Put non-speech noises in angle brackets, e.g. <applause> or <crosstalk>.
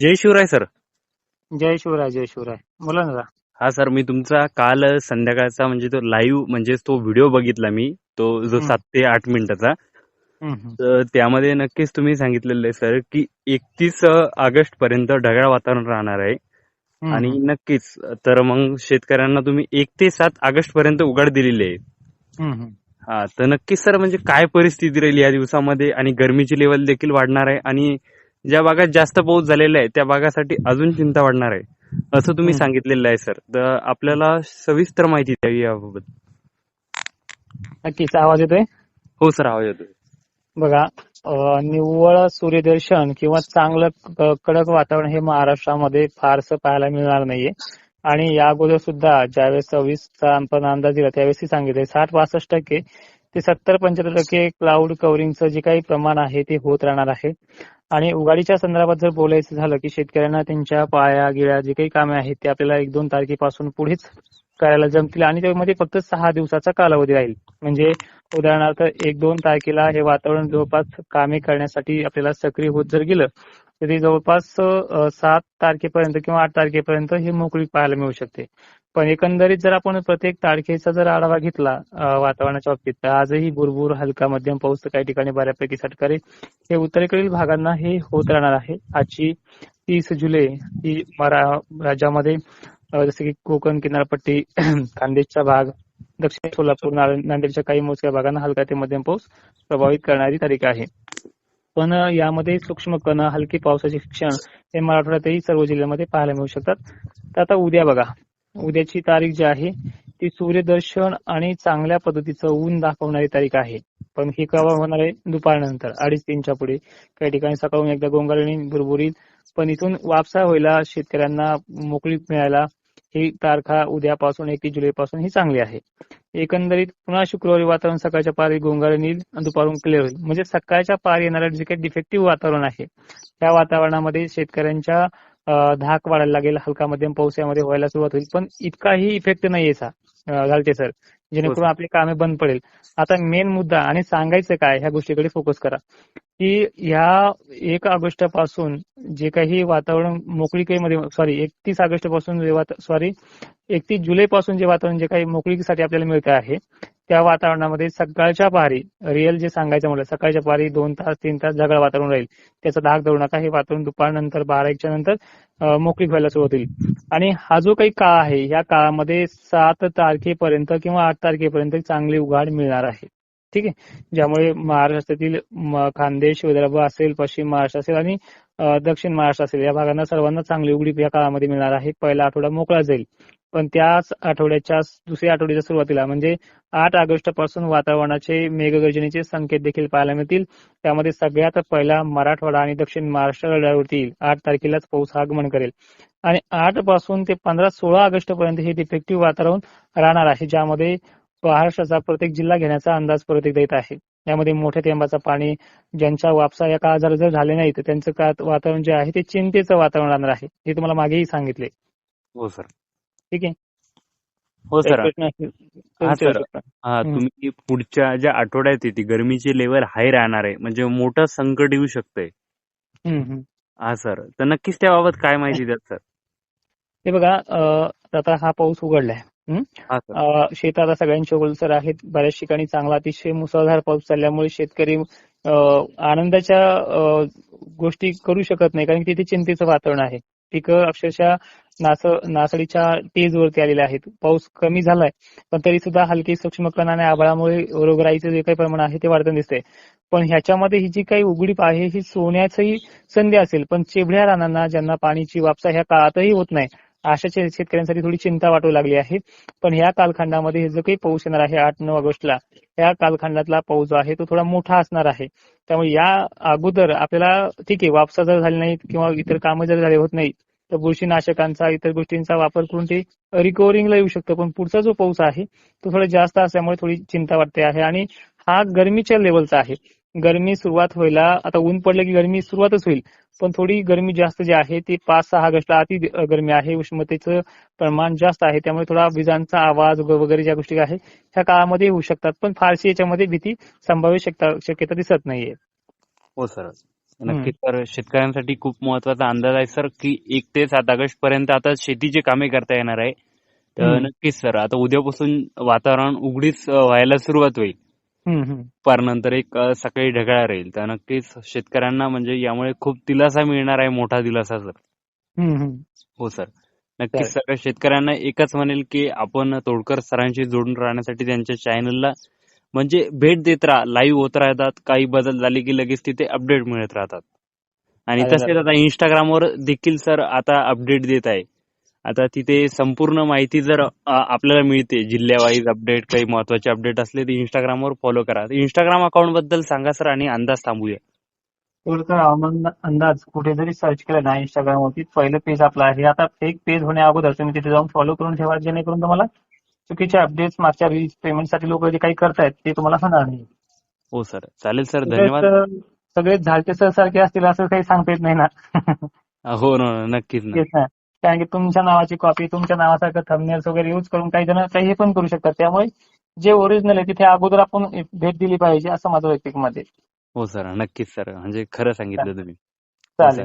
जय Shivray sir. जय शिवराय जय शिवराय. बोला ना. हा सर मी तुमचा काल संध्याकाळचा म्हणजे तो लाईव्ह म्हणजे तो व्हिडिओ बघितला मी. तो जो. सात ते आठ मिनिटाचा. तर त्यामध्ये नक्कीच तुम्ही सांगितलेलं आहे सर की एकतीस ऑगस्ट पर्यंत ढगाळ वातावरण राहणार आहे. आणि नक्कीच तर मग शेतकऱ्यांना तुम्ही एक ते सात ऑगस्ट पर्यंत उघाड दिलेली आहे. हा तर नक्कीच सर म्हणजे काय परिस्थिती राहील या दिवसामध्ये? आणि गरमीची लेवल देखील वाढणार आहे. आणि ज्या भागात जास्त पाऊस झालेला आहे त्या भागासाठी अजून चिंता वाढणार आहे. असं तुम्ही. सांगितलेलं आहे सर. तर आपल्याला सविस्तर माहिती द्यावी याबाबत. नक्कीच आवाज येतोय? हो सर आवाज येतोय. बघा निव्वळ सूर्यदर्शन किंवा चांगलं कडक वातावरण हे महाराष्ट्रामध्ये फारसं पाहायला मिळणार नाहीये. आणि या अगोदर सुद्धा ज्यावेळेस सव्वीसचा आपण अंदाज दिला त्यावेळेस सांगितले साठ पासष्ट टक्के ते सत्तर पंच्याहत्तर टक्के क्लाउड कव्हरिंगचं जे काही प्रमाण आहे ते होत राहणार आहे. आणि उघाडीच्या संदर्भात जर बोलायचं झालं की शेतकऱ्यांना त्यांच्या पाया गिळ्या जे काही कामे आहेत ते आपल्याला एक दोन तारखेपासून पुढेच करायला जमतील आणि त्यामध्ये फक्त सहा दिवसाचा कालावधी राहील. म्हणजे उदाहरणार्थ एक दोन तारखेला हे वातावरण जवळपास कामे करण्यासाठी आपल्याला सक्रिय होत जर गेलं तरी जवळपास सात तारखेपर्यंत किंवा आठ तारखेपर्यंत हे मोकळी पाहायला मिळू शकते. पण एकंदरीत जर आपण प्रत्येक तारखेचा जर आढावा घेतला वातावरणाच्या बाबतीत तर आजही भुरभुर हलका मध्यम पाऊस काही ठिकाणी बऱ्यापैकी सटकारे. हे उत्तरेकडील भागांना हे होत राहणार आहे. आजची तीस जुलै ही मरा राज्यामध्ये जसे की कोकण किनारपट्टी <clears throat> खानदेशचा भाग दक्षिण सोलापूर नांदेडच्या काही मोजक्या भागांना हलका ते मध्यम पाऊस प्रभावित करणारी तारीख आहे. पण यामध्ये सूक्ष्म कण हलकी पावसाचे क्षण हे मराठवाड्यातही सर्व जिल्ह्यामध्ये पाहायला मिळू शकतात. तर आता उद्या बघा. उद्याची तारीख जी आहे ती सूर्यदर्शन आणि चांगल्या पद्धतीचं ऊन दाखवणारी तारीख आहे. पण ही केव्हा होणार आहे? दुपारनंतर अडीच तीनच्या पुढे. काही ठिकाणी सकाळून एकदा गोंगारणी भुरभुरीत पण इथून वापसा व्हायला शेतकऱ्यांना मोकळी मिळायला ही तारखा उद्यापासून एकतीस जुलैपासून ही चांगली आहे. एकंदरीत पुन्हा शुक्रवारी वातावरण सकाळच्या पारी गोंगारणी येईल दुपारून क्लिअर होईल. म्हणजे सकाळच्या पारी येणारं जे काही डिफेक्टिव्ह वातावरण आहे त्या वातावरणामध्ये शेतकऱ्यांच्या धाक वाढायला लागेल हलका मध्यम पाऊस यामध्ये व्हायला सुरुवात होईल. पण इतकाही इफेक्ट नाही याचा घालते सर. जेणेकरून आपली कामे बंद पडेल. आता मेन मुद्दा आणि सांगायचं काय ह्या गोष्टीकडे फोकस करा. की ह्या एक ऑगस्टपासून जे काही वातावरण मोकळीकेमध्ये सॉरी एकतीस ऑगस्टपासून सॉरी एकतीस जुलै पासून जे वातावरण जे काही मोकळीकीसाठी आपल्याला मिळते आहे त्या वातावरणामध्ये सकाळच्या पारी रिअल जे सांगायचं म्हटलं सकाळच्या पारी दोन तास तीन तास ढगाळ वातावरण राहील. त्याचा धाक धरू नका हे वातावरण दुपारनंतर बारा एकच्या नंतर मोकळी मोकळीक व्हायला सुरुवात होईल. आणि हा जो काही काळ आहे या काळामध्ये सात तारखेपर्यंत किंवा आठ तारखेपर्यंत चांगली उघाड मिळणार आहे. ठीक आहे? ज्यामुळे महाराष्ट्रातील खानदेश विदर्भ असेल पश्चिम महाराष्ट्र असेल आणि दक्षिण महाराष्ट्र असेल या भागांना सर्वांना चांगली उघडीप या काळामध्ये मिळणार आहे. पहिला आठवडा मोकळा जाईल. पण त्याच आठवड्याच्या दुसऱ्या आठवड्याच्या सुरुवातीला म्हणजे आठ ऑगस्टपासून वातावरणाचे मेघगर्जनेचे संकेत देखील पाहायला मिळतील. त्यामध्ये सगळ्यात पहिला मराठवाडा आणि दक्षिण महाराष्ट्रावरती येईल आठ तारखेलाच पाऊस आगमन करेल. आणि आठपासून ते पंधरा सोळा ऑगस्ट पर्यंत हे डिफेक्टिव्ह वातावरण राहणार आहे ज्यामध्ये महाराष्ट्राचा प्रत्येक जिल्हा घेण्याचा अंदाज प्रत्येक देत आहे. यामध्ये मोठ्या थेंबाचा पाणी ज्यांच्या वापसा या काळात जर झाले नाही तर त्यांचं वातावरण जे आहे ते चिंतेचं वातावरण राहणार आहे. हे तुम्हाला मागेही सांगितले. हो सर. ठीक आहे. हो सर. हा, सर. तुम्ही पुढच्या ज्या आठवड्यात येते गरमीची लेवल हाय राहणार आहे. म्हणजे मोठं संकट येऊ शकतंय. हा सर. तर नक्कीच त्याबाबत काय माहिती द्या सर? हे बघा आता हा पाऊस उघडलाय. हम्म? हा सर. अं, शेत आता सगळ्यांचे ओलसर आहेत. बऱ्याच ठिकाणी चांगला अतिशय मुसळधार पाऊस चालल्यामुळे शेतकरी आनंदाच्या गोष्टी करू शकत नाही. कारण की तिथे चिंतेचं वातावरण आहे. पिकं अक्षरशः नास नासडीच्या टेज वरती आलेले आहेत. पाऊस कमी झालाय पण तरी सुद्धा हलकी सूक्ष्म कण आणि आभाळामुळे रोगराईचं जे काही प्रमाण आहे ते वाढताना दिसतंय. पण ह्याच्यामध्ये ही जी काही उघडीप आहे ही सोन्याचंही संधी असेल पण चिबड्या रानांना ज्यांना पाणीची वापसा ह्या काळातही होत नाही अशा शेतकऱ्यांसाठी थोडी चिंता वाटू लागली आहे. पण ह्या कालखंडामध्ये हे जो काही पाऊस येणार आहे आठ नऊ ऑगस्टला या कालखंडातला पाऊस जो आहे तो थोडा मोठा असणार आहे. त्यामुळे या अगोदर आपल्याला ठीक आहे वापसा जर झाली नाही किंवा इतर कामं जर झाले होत नाही तर बुरशीनाशकांचा इतर गोष्टींचा वापर करून ते रिकव्हरिंगला येऊ शकतं. पण पुढचा जो पाऊस आहे तो थोडा जास्त असल्यामुळे थोडी चिंता वाटते आहे. आणि हा गरमीच्या लेवलचा आहे. गरमी सुरुवात व्हायला आता ऊन पडलं की गरमी सुरुवातच होईल. पण थोडी गरमी जास्त जी आहे ती पाच सहा ऑगस्टला अति गरमी आहे. उष्णतेचं प्रमाण जास्त आहे. त्यामुळे थोडा विजांचा आवाज वगैरे ज्या गोष्टी आहे ह्या काळामध्ये होऊ शकतात. पण फारशी याच्यामध्ये भीती संभाव्य शक्यता दिसत नाहीये. हो सर. नक्कीच सर. शेतकऱ्यांसाठी खूप महत्त्वाचा अंदाज आहे सर की एक ते सात ऑगस्ट पर्यंत आता शेतीची कामे करता येणार आहे तर. नक्कीच सर. आता उद्यापासून वातावरण उघडीच व्हायला सुरुवात होईल. पार नंतर एक सकाळी ढगाळ राहील. तर नक्कीच शेतकऱ्यांना म्हणजे यामुळे खूप दिलासा मिळणार आहे मोठा दिलासा सर. हो सर. नक्कीच सगळ्या शेतकऱ्यांना एकच म्हणेल की आपण तोडकर सरांशी जोडून राहण्यासाठी त्यांच्या चॅनलला म्हणजे भेट देत राहा. लाईव्ह होत राहतात काही बदल झाले की लगेच तिथे अपडेट मिळत राहतात. आणि तसेच आता इंस्टाग्रामवर देखील सर आता अपडेट देत आहे. आता तिथे संपूर्ण माहिती जर आपल्याला मिळते जिल्ह्यावाईज अपडेट काही महत्त्वाचे अपडेट असले तर इंस्टाग्रामवर फॉलो करा. इंस्टाग्राम अकाउंटबद्दल सांगा सर आणि अंदाज थांबूया. अंदाज कुठे जरी सर्च केलं ना इंस्टाग्राम वरती. पहिलं पेज आपलं आहे. आता फेक पेज होण्या अगोदर तुम्ही तिथे जाऊन फॉलो करून ठेवा जेणेकरून तुम्हाला चुकीचे अपडेट्स मागच्या पेमेंटसाठी लोक जे काही करतायत ते तुम्हाला होणार नाही. हो सर. चालेल सर. धन्यवाद. सगळेच, झालते सर सारखे असतील असं काही सांगता येत नाही ना. हो ना नक्कीच ना. कारण की तुमच्या नावाची कॉपी तुमच्या नावासारखं थंबनेल्स वगैरे युज करून काही जण काही पण करू शकतात. त्यामुळे जे ओरिजिनल आहे तिथे अगोदर आपण भेट दिली पाहिजे असं माझं वैयक्तिक मत आहे. हो सर नक्कीच सर म्हणजे खरं सांगितलं तुम्ही. हो. चालेल.